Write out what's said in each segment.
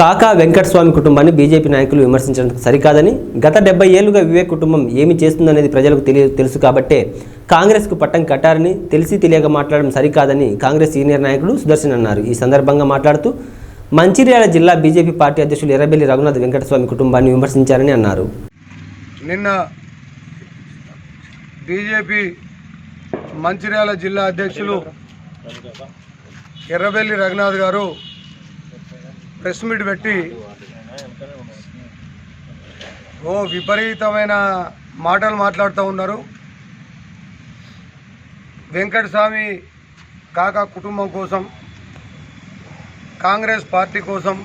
కాకా వెంకటస్వామి కుటుంబాన్ని బీజేపీ నాయకులు విమర్శించడం సరికాదని గత డెబ్బై ఏళ్ళుగా వివేక్ కుటుంబం ఏమి చేస్తుందనేది ప్రజలకు తెలియ తెలుసు కాబట్టే కాంగ్రెస్కు పట్టం కట్టారని తెలిసి తెలియక మాట్లాడడం సరికాదని కాంగ్రెస్ సీనియర్ నాయకుడు సుదర్శన్ అన్నారు. ఈ సందర్భంగా మాట్లాడుతూ మంచిర్యాల జిల్లా బీజేపీ పార్టీ అధ్యక్షులు ఎర్రబెల్లి రఘునాథ్ వెంకటస్వామి కుటుంబాన్ని విమర్శించారని అన్నారు. నిన్న బీజేపీ మంచిర్యాల జిల్లా అధ్యక్షులు ఎర్రబెల్లి రఘునాథ్ గారు ప్రెస్ మీట్ పెట్టి ఓ విపరీతమైన మాటలు మాట్లాడుతూ ఉన్నారు. వెంకటస్వామి కాకా కుటుంబం కోసం కాంగ్రెస్ పార్టీ కోసం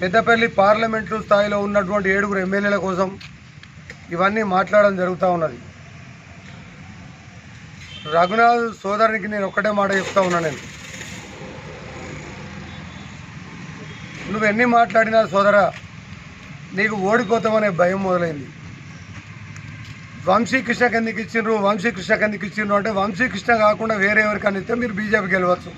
పెద్దపల్లి పార్లమెంటు స్థాయిలో ఉన్నటువంటి ఏడుగురు ఎమ్మెల్యేల కోసం ఇవన్నీ మాట్లాడడం జరుగుతూ ఉన్నది. రఘునాథ్ సోదరునికి నేను ఒక్కటే మాట చెప్తా ఉన్నా నేను. నువ్వు ఎన్ని మాట్లాడినా సోదరా నీకు ఓడిపోతామనే భయం మొదలైంది. వంశీకృష్ణకి ఎందుకు ఇచ్చిండ్రు వంశీకృష్ణకి ఎందుకు ఇచ్చిండ్రు అంటే వంశీకృష్ణ కాకుండా వేరే ఎవరికైనా ఇస్తే మీరు బీజేపీ గెలవచ్చు.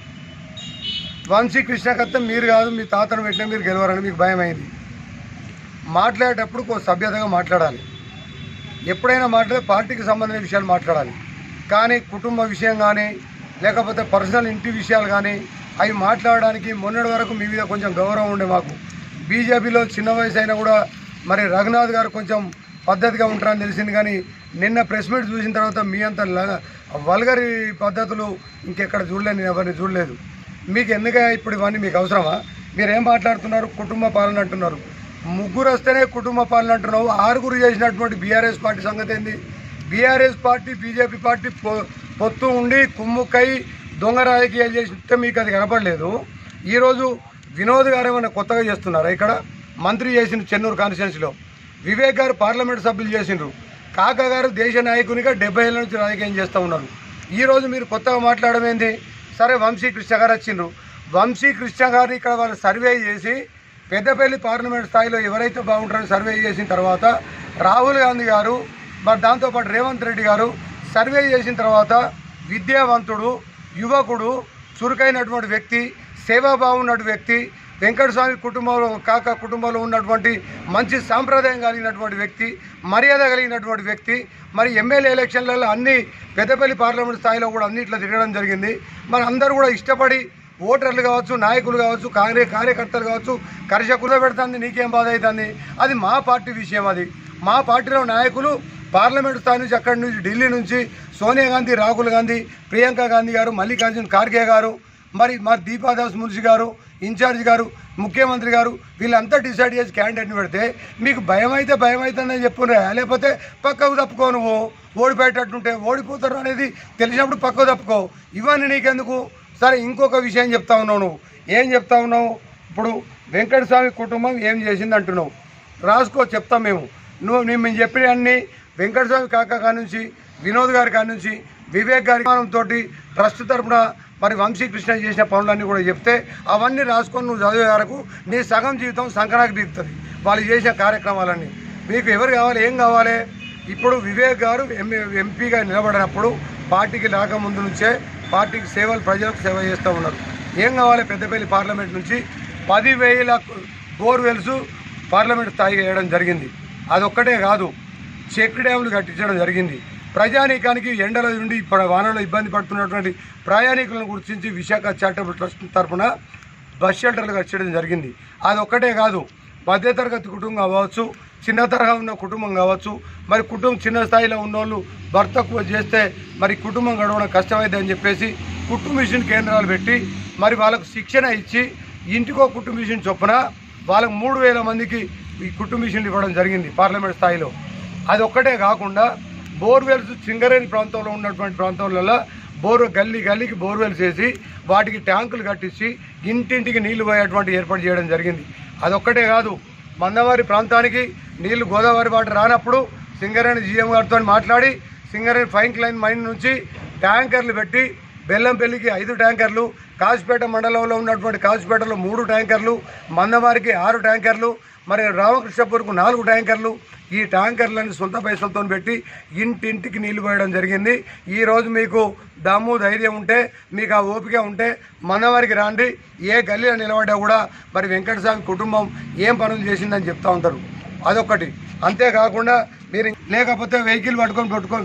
వంశీకృష్ణకత్తే మీరు కాదు మీ తాతను పెట్టినా మీరు గెలవాలని మీకు భయం అయింది. మాట్లాడేటప్పుడు కొంచెం సభ్యతగా మాట్లాడాలి. ఎప్పుడైనా మాట్లాడే పార్టీకి సంబంధించిన విషయాలు మాట్లాడాలి. కానీ కుటుంబ విషయం కానీ లేకపోతే పర్సనల్ ఇంటి విషయాలు కానీ అవి మాట్లాడడానికి మొన్నటి వరకు మీ మీద కొంచెం గౌరవం ఉండే మాకు. బీజేపీలో చిన్న వయసు అయినా కూడా మరి రఘునాథ్ గారు కొంచెం పద్ధతిగా ఉంటారని తెలిసింది కానీ నిన్న ప్రెస్ మీట్ చూసిన తర్వాత మీ అంత వల్గరి పద్ధతులు ఇంకెక్కడ చూడలేదు నేను ఎవరిని చూడలేదు. మీకు ఎందుకే ఇప్పుడు ఇవన్నీ మీకు అవసరమా? మీరేం మాట్లాడుతున్నారు? కుటుంబ పాలన అంటున్నారు. ముగ్గురు వస్తేనే కుటుంబ పాలన అంటున్నావు. ఆరుగురు చేసినటువంటి బీఆర్ఎస్ పార్టీ సంగతి ఏంది? బీఆర్ఎస్ పార్టీ బీజేపీ పార్టీ పొ- పొత్తు ఉండి కుమ్ముక్కై దొంగ రాజకీయాలు చేస్తే మీకు అది కనపడలేదు. ఈరోజు వినోద్ గారు ఏమైనా కొత్తగా చేస్తున్నారా ఇక్కడ? మంత్రి చేసిన చెన్నూరు కాన్స్టిట్యున్సీలో వివేక్ గారు పార్లమెంట్ సభ్యులు చేసిండ్రు. కాకా గారు దేశ నాయకునిగా డెబ్బై ఏళ్ళ నుంచి రాజకీయం చేస్తూ ఉన్నారు. ఈరోజు మీరు కొత్తగా మాట్లాడడం ఏంది? సరే వంశీ కృష్ణ గారు వచ్చిండ్రు. వంశీ కృష్ణ గారు ఇక్కడ వాళ్ళు సర్వే చేసి పెద్దపల్లి పార్లమెంట్ స్థాయిలో ఎవరైతే బాగుంటారో సర్వే చేసిన తర్వాత రాహుల్ గాంధీ గారు మరి దాంతోపాటు రేవంత్ రెడ్డి గారు సర్వే చేసిన తర్వాత విద్యావంతుడు యువకుడు చురుకైనటువంటి వ్యక్తి సేవాభావం ఉన్నటువంటి వ్యక్తి వెంకటస్వామి కుటుంబంలో కాక కుటుంబంలో ఉన్నటువంటి మంచి సాంప్రదాయం కలిగినటువంటి వ్యక్తి మర్యాద కలిగినటువంటి వ్యక్తి మరి ఎమ్మెల్యే ఎలక్షన్లలో అన్ని పెద్దపల్లి పార్లమెంట్ స్థాయిలో కూడా అన్నిట్లో తిరగడం జరిగింది. మరి అందరూ కూడా ఇష్టపడి ఓటర్లు కావచ్చు నాయకులు కావచ్చు కాంగ్రెస్ కార్యకర్తలు కావచ్చు కరిషకులో పెడుతుంది నీకేం బాధ అవుతుంది? అది మా పార్టీ విషయం అది. మా పార్టీలో నాయకులు పార్లమెంట్ స్థాయి నుంచి అక్కడి నుంచి ఢిల్లీ నుంచి సోనియా గాంధీ రాహుల్ గాంధీ ప్రియాంక గాంధీ గారు మల్లికార్జున్ ఖార్గే గారు మరి మరి దీపాదాస్ మున్షి గారు ఇన్ఛార్జ్ గారు ముఖ్యమంత్రి గారు వీళ్ళంతా డిసైడ్ చేసి క్యాండిడేట్ని పెడితే మీకు భయం అయితే భయం అవుతుందని చెప్పురా లేకపోతే పక్కకు తప్పుకో నువ్వు. ఓడిపోయేటట్టుంటే ఓడిపోతారు అనేది తెలిసినప్పుడు పక్కకు తప్పుకో. ఇవన్నీ నీకెందుకు? సరే ఇంకొక విషయం చెప్తా ఉన్నావు నువ్వు. ఏం చెప్తా ఉన్నావు? ఇప్పుడు వెంకటస్వామి కుటుంబం ఏం చేసింది అంటున్నావు రాసుకో చెప్తాం మేము. నువ్వు నేను మేము చెప్పిన అన్ని వెంకటస్వామి కాకా కాడ నుంచి వినోద్ గారి కాడ నుంచి వివేక్ గారి తోటి ట్రస్ట్ తరపున మరి వంశీకృష్ణ చేసిన పనులన్నీ కూడా చెప్తే అవన్నీ రాసుకొని నువ్వు చదివే వరకు నీ సగం జీవితం సంక్రాంతి దిగుతుంది వాళ్ళు చేసిన కార్యక్రమాలన్నీ. మీకు ఎవరు కావాలి ఏం కావాలి? ఇప్పుడు వివేక్ గారు ఎంపీగా నిలబడినప్పుడు పార్టీకి రాకముందు నుంచే పార్టీకి సేవలు ప్రజలకు సేవ చేస్తూ ఉన్నారు. ఏం కావాలి పెద్దపల్లి పార్లమెంట్ నుంచి? పదివేల బోర్వెల్స్ పార్లమెంట్ స్థాయిగా వేయడం జరిగింది. అదొక్కటే కాదు. చెక్ డ్యాములు కట్టించడం జరిగింది. ప్రజానీకానికి ఎండల నుండి ఇప్పుడు వానలో ఇబ్బంది పడుతున్నటువంటి ప్రయాణికులను గుర్తించి విశాఖ చారిటబుల్ ట్రస్ట్ తరఫున బస్ షెల్టర్లు కట్టడం జరిగింది. అదొక్కటే కాదు మధ్యతరగతి కుటుంబం కావచ్చు చిన్న తరహా ఉన్న కుటుంబం కావచ్చు మరి కుటుంబం చిన్న స్థాయిలో ఉన్నోళ్ళు భర్తకు చేస్తే మరి కుటుంబం గడవడం కష్టమైంది అని చెప్పేసి కుటుంబ మిషన్ కేంద్రాలు పెట్టి మరి వాళ్ళకు శిక్షణ ఇచ్చి ఇంటికో కుటుంబ మిషన్ చొప్పున వాళ్ళకు మూడు వేల మందికి ఈ కుట్టు మిషన్లు ఇవ్వడం జరిగింది పార్లమెంట్ స్థాయిలో. అది ఒక్కటే కాకుండా బోర్వెల్స్ సింగరేణి ప్రాంతంలో ఉన్నటువంటి ప్రాంతాలలో బోర్ గల్లీ గల్లీకి బోర్వెల్స్ వేసి వాటికి ట్యాంకులు కట్టించి ఇంటింటికి నీళ్ళు పోయేటువంటి ఏర్పాటు చేయడం జరిగింది. అదొక్కటే కాదు మందవారి ప్రాంతానికి నీళ్ళు గోదావరి వాటర్ రానప్పుడు సింగరేణి జీఎం గారితో మాట్లాడి సింగరేణి ఫైన్ క్లైన్ మైన్ నుంచి ట్యాంకర్లు పెట్టి బెల్లంపల్లికి ఐదు ట్యాంకర్లు కాసిపేట మండలంలో ఉన్నటువంటి కాసిపేటలో మూడు ట్యాంకర్లు మందవారికి ఆరు ట్యాంకర్లు మరి రామకృష్ణపూర్కు నాలుగు ట్యాంకర్లు ఈ ట్యాంకర్లను సొంత పైసలతో పెట్టి ఇంటింటికి నీళ్ళు పోయడం జరిగింది. ఈరోజు మీకు దమ్ము ధైర్యం ఉంటే మీకు ఆ ఓపిక ఉంటే మనవారికి రాండి. ఏ గల్లీలో నిలబడ్డా కూడా మరి వెంకటస్వామి కుటుంబం ఏం పనులు చేసిందని చెప్తా ఉంటారు. అదొకటి అంతేకాకుండా మీరు లేకపోతే వెహికల్ పట్టుకొని పట్టుకొని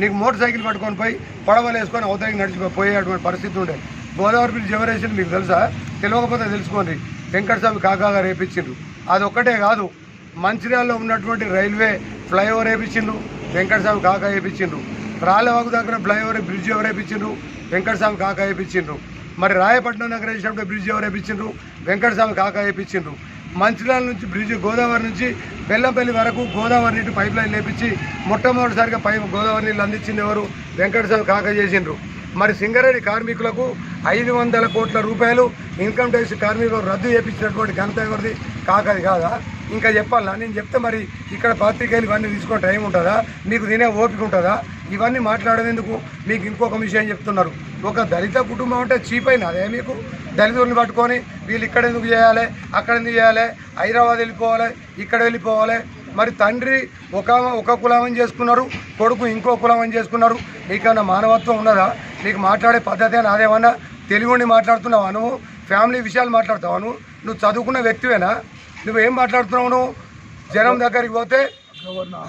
నీకు మోటార్ సైకిల్ పట్టుకొని పోయి పడవలు వేసుకొని అవతలకి నడిచిపోయేటువంటి పరిస్థితి ఉండే. గోదావరి బ్రిడ్జ్ ఎవరేసింది మీకు తెలుసా? తెలియకపోతే తెలుసుకోండి. వెంకటస్వామి కాకాగా రేపించిండ్రు. అదొక్కటే కాదు మంచిర్యాలలో ఉన్నటువంటి రైల్వే ఫ్లైఓవర్ వేయించిండ్రు వెంకటస్వామి కాకా వేపించిండ్రు. రాళ్ళవాగు దగ్గర ఫ్లైఓవర్ బ్రిడ్జ్ ఎవరు వేయించిండ్రు వెంకటస్వామి కాకా వేపించిండ్రు. మరి రాయపట్నం దగ్గర వేసినప్పుడు బ్రిడ్జ్ ఎవరు వేయించిండ్రు వెంకటస్వామి కాకా వేయించిండ్రు మంచిర్యాల నుంచి బ్రిడ్జ్ గోదావరి నుంచి బెల్లంపల్లి వరకు గోదావరి నీటి పైప్ లైన్ లేపించి మొట్టమొదటిసారిగా పై గోదావరి నీళ్ళు అందించింది ఎవరు వెంకటస్వామి కాక చేసిండ్రు. మరి సింగరేణి కార్మికులకు ఐదు వందల కోట్ల రూపాయలు ఇన్కమ్ ట్యాక్స్ కార్మికులు రద్దు చేపించినటువంటి ఘనత ఎవరిది? కాకది కాదా? ఇంకా చెప్పాలా? నేను చెప్తే మరి ఇక్కడ పాత్రికేయులు ఇవన్నీ తీసుకునే టైం ఉంటుందా? మీకు తినే ఓపిక ఉంటుందా? ఇవన్నీ మాట్లాడేందుకు మీకు ఇంకొక విషయం చెప్తున్నారు. ఒక దళిత కుటుంబం అంటే చీప్ అయిన అదే మీకు? దళితుల్ని పట్టుకొని వీళ్ళు ఇక్కడ ఎందుకు చేయాలి? అక్కడ ఎందుకు చేయాలి? హైదరాబాద్ వెళ్ళిపోవాలి ఇక్కడ వెళ్ళిపోవాలి మరి తండ్రి ఒక ఒక కులమని చేసుకున్నారు కొడుకు ఇంకో కులమని చేసుకున్నారు. నీకన్నా మానవత్వం ఉన్నదా? నీకు మాట్లాడే పద్ధతి అని అదేమన్నా మాట్లాడుతున్నావు మాట్లాడుతున్నావా నువ్వు ఫ్యామిలీ విషయాలు మాట్లాడతావా నువ్వు నువ్వు చదువుకున్న వ్యక్తివేనా? నువ్వేం మాట్లాడుతున్నావు నువ్వు జనం దగ్గరికి పోతే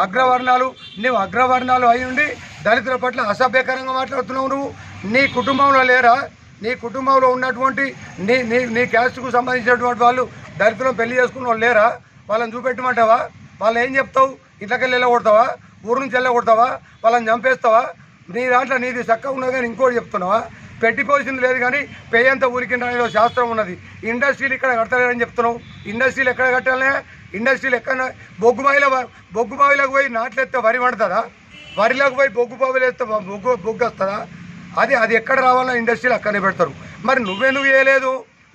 అగ్రవర్ణాలు నువ్వు అగ్రవర్ణాలు అయి ఉండి దళితుల పట్ల అసభ్యకరంగా మాట్లాడుతున్నావు నువ్వు. నీ కుటుంబంలో లేరా? నీ కుటుంబంలో ఉన్నటువంటి నీ నీ నీ క్యాస్ట్కు సంబంధించినటువంటి వాళ్ళు దళితులను పెళ్ళి చేసుకున్న వాళ్ళు లేరా? వాళ్ళని చూపెట్టమంటావా? వాళ్ళు ఏం చెప్తావు? ఇంట్లోకెళ్ళి వెళ్ళగొడతావా ఊరు నుంచి వెళ్ళగొడతావా వాళ్ళని చంపేస్తావా? నీ దాంట్లో నీది చక్కగా ఉన్నది కానీ ఇంకోటి చెప్తున్నావా? పెట్టిపోసింది లేదు కానీ పేయంత ఊరికిండ అనేది శాస్త్రం ఉన్నది. ఇండస్ట్రీలు ఇక్కడ కడతలేదని చెప్తున్నావు. ఇండస్ట్రీలు ఎక్కడ కట్టాలనే? ఇండస్ట్రీలు ఎక్కడ బొగ్గు బావిలో బొగ్గు బావిలోకి పోయి నాట్లేస్తే వరి పడుతుందా? వరిలోకి పోయి బొగ్గు బావిలో వేస్తే బొగ్గు బొగ్గు వస్తుందా అది అది ఎక్కడ రావాలన్నా ఇండస్ట్రీలు అక్కడనే పెడతారు. మరి నువ్వెందుకు చేయలేదు?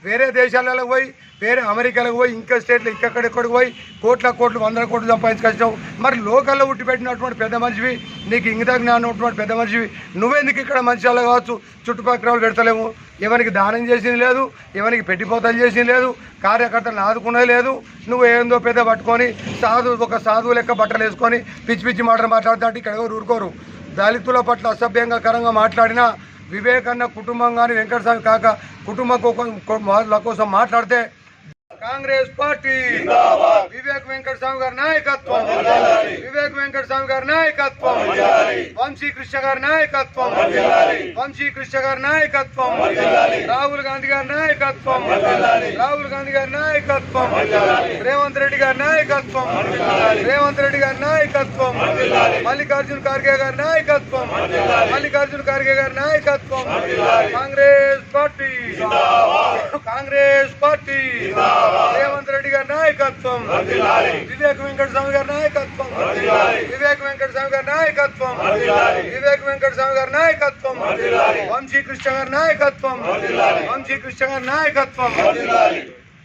వేరే దేశాలలో పోయి వేరే అమెరికాలకు పోయి ఇంకా స్టేట్లు ఇంకెక్కడెక్కడికి పోయి కోట్ల కోట్లు వందల కోట్లు సంపాదించుకొచ్చావు మరి లోకల్లో ఉట్టి పెట్టినటువంటి పెద్ద మనిషివి నీకు ఇంగిత జ్ఞానం ఉన్నటువంటి పెద్ద మనిషివి నువ్వెందుకు ఇక్కడ మంచి అలా కావచ్చు చుట్టుపక్కల వాళ్ళు పెడతలేము ఎవరికి దానం చేసింది లేదు ఎవరికి పెట్టిపోతలు చేసింది లేదు కార్యకర్తలను ఆదుకునేది లేదు. నువ్వు ఏందో పెద్ద పట్టుకొని సాధువు ఒక సాధువు లెక్క బట్టలు వేసుకొని పిచ్చి పిచ్చి మాటలు మాట్లాడుతుంటే ఇక్కడ ఎవరు ఊరుకోరు. దళితుల పట్ల అసభ్యంగా కరంగా మాట్లాడినా వివేకన్న కుటుంబం కానీ వెంకటస్వామి కాక కుటుంబం వాళ్ళ కోసం మాట్లాడితే కాంగ్రెస్ పార్టీ వివేక్ వెంకట స్వామి గారి నాయకత్వం వివేక్ వెంకట స్వామి గారి నాయకత్వం వంశీ కృష్ణ గారి నాయకత్వం వంశీ కృష్ణ గారి నాయకత్వం రాహుల్ గాంధీ గారి నాయకత్వం రాహుల్ గాంధీ గారి నాయకత్వం రేవంత్ రెడ్డి గారి నాయకత్వం రేవంత్ రెడ్డి గారి నాయకత్వం మల్లికార్జున ఖార్గే గారి నాయకత్వం మల్లికార్జున ఖార్గే గారి నాయకత్వం కాంగ్రెస్ పార్టీ కాంగ్రెస్ పార్టీ రేవంత్ రెడ్డి గారి నాయకత్వం వివేక్ వెంకట స్వామి గారి నాయకత్వం వివేక్ వెంకట స్వామి గారి నాయకత్వం వివేక్ వెంకట స్వామి గారి నాయకత్వం వంశీ కృష్ణ గారి నాయకత్వం వంశీ కృష్ణ గారి నాయకత్వం